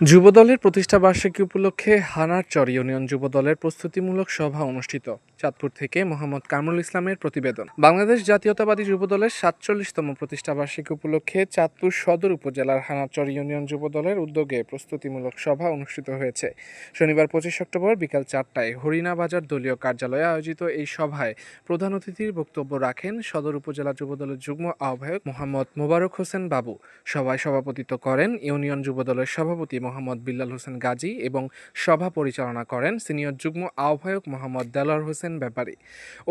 যুবদলের প্রতিষ্ঠা বার্ষিকী উপলক্ষে হানারচর ইউনিয়ন যুবদলের প্রস্তুতিমূলক সভা অনুষ্ঠিত, চাঁদপুর থেকে মোহাম্মদ কামরুল ইসলামের প্রতিবেদন। বাংলাদেশ জাতীয়তাবাদী যুবদলের সাতচল্লিশতম প্রতিষ্ঠা বার্ষিকী উপলক্ষে চাঁদপুর সদর উপজেলার হানারচর ইউনিয়ন যুবদলের উদ্যোগে প্রস্তুতিমূলক সভা অনুষ্ঠিত হয়েছে। শনিবার পঁচিশ অক্টোবর বিকাল চারটায় হরিণা বাজার দলীয় কার্যালয়ে আয়োজিত এই সভায় প্রধান অতিথির বক্তব্য রাখেন সদর উপজেলা যুবদলের যুগ্ম আহ্বায়ক মোহাম্মদ মোবারক হোসেন বাবু। সভায় সভাপতিত্ব করেন ইউনিয়ন যুবদলের সভাপতি মোহাম্মদ বিল্লাল হোসেন গাজী এবং সভা পরিচালনা করেন সিনিয়র যুগ্ম আহ্বায়ক মোহাম্মদ দেলোয়ার হোসেন ব্যাপারী।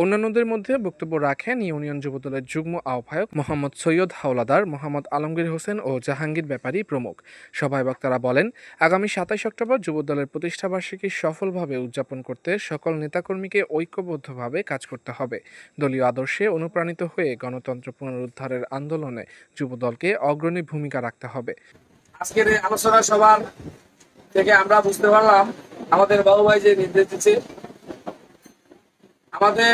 অন্যান্যদের মধ্যে বক্তব্য রাখেন ইউনিয়ন যুবদলের যুগ্ম আহ্বায়ক মোহাম্মদ সৈয়দ হাওলাদার, মোহাম্মদ আলমগীর হোসেন ও জাহাঙ্গীর ব্যাপারী প্রমুখ। সভায় বক্তারা বলেন, আগামী সাতাইশ অক্টোবর যুবদলের প্রতিষ্ঠাবার্ষিকী সফলভাবে উদযাপন করতে সকল নেতাকর্মীকে ঐক্যবদ্ধভাবে কাজ করতে হবে। দলীয় আদর্শে অনুপ্রাণিত হয়ে গণতন্ত্র পুনরুদ্ধারের আন্দোলনে যুবদলকে অগ্রণী ভূমিকা রাখতে হবে। আজকের এই আলোচনা সভার থেকে আমরা বুঝতে পারলাম আমাদের বাবু ভাই যে নির্দেশ দিচ্ছে, আমাদের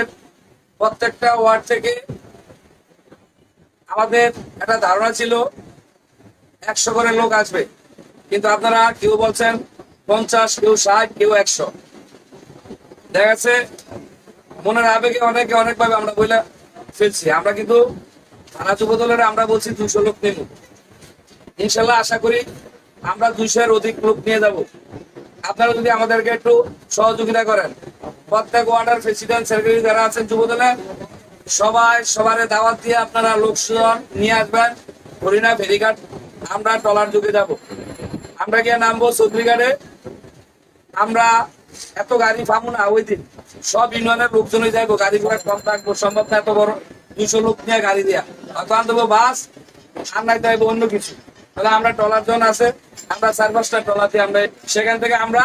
প্রত্যেকটা ওয়ার্ড থেকে আমাদের একটা ধারণা ছিল, একশো করে লোক আসবে। কিন্তু আপনারা কেউ বলছেন পঞ্চাশ, কেউ ষাট, কেউ একশো। দেখা গেছে মনের আবেগে অনেকে অনেকভাবে আমরা বলে ফেলছি। আমরা কিন্তু থানা যুব দলের, আমরা বলছি দুশো লোক নেব ইনশাল্লাহ আশা করি আমরা দুইশোর অধিক লোক নিয়ে যাব। আপনারা যদি আমাদেরকে একটু সহযোগিতা করেন, প্রত্যেক ওয়ার্ডের প্রেসিডেন্ট, সেক্রেটারি যারা আছেন যুবদলে, সবাই সবার দাওয়াত দিয়ে আপনারা লোকজন নিয়ে আসবেন। হরিণা ফেরিঘাট, আমরা টলার যুগে যাব। আমরা গিয়ে নামবো চৌধুরীঘাটে। আমরা এত গাড়ি পাবো না, ওই দিন। সব ইউনিয়নের লোকজনই যাইবো, গাড়ি ঘোড়া কম থাকব, সম্ভব না এত বড়। দুইশো লোক নিয়ে গাড়ি দিয়া। হয়তো আনব বাস, আর যাইবো অন্য কিছু। তাহলে আমরা টলার জন আছে আমরা চার পাঁচটা টলার দিয়ে আমরা সেখান থেকে আমরা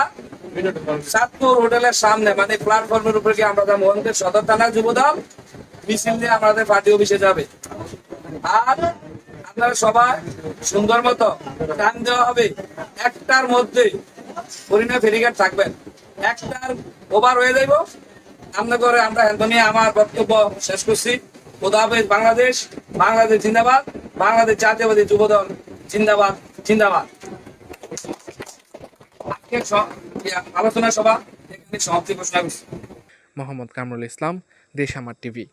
চাঁদপুর হোটেলের সামনে মানে প্ল্যাটফর্মের উপরে গিয়ে আমরা যাব আমাদের সদর থানা যুবদল মিছিল দিয়ে আমাদের পার্টি অফিসে যাবে। আর আপনারা সবাই সুন্দর মতো টান দেওয়া হবে। একটার মধ্যে হরিণা ফেরিঘাট থাকবেন। একটার ওভার হয়ে যাইব। আমরা করে আমরা এখনই আমার বক্তব্য শেষ করছি। খোদা হাফেজ বাংলাদেশ বাংলাদেশ জিন্দাবাদ বাংলাদেশ জাতীয়বাদী যুবদল। জিন্দাবাদ জিন্দাবাদ। আজকের আলোচনা সভা এখানে সমাপ্তি ঘোষণা মোহাম্মদ কামরুল ইসলাম দেশ আমার টিভি।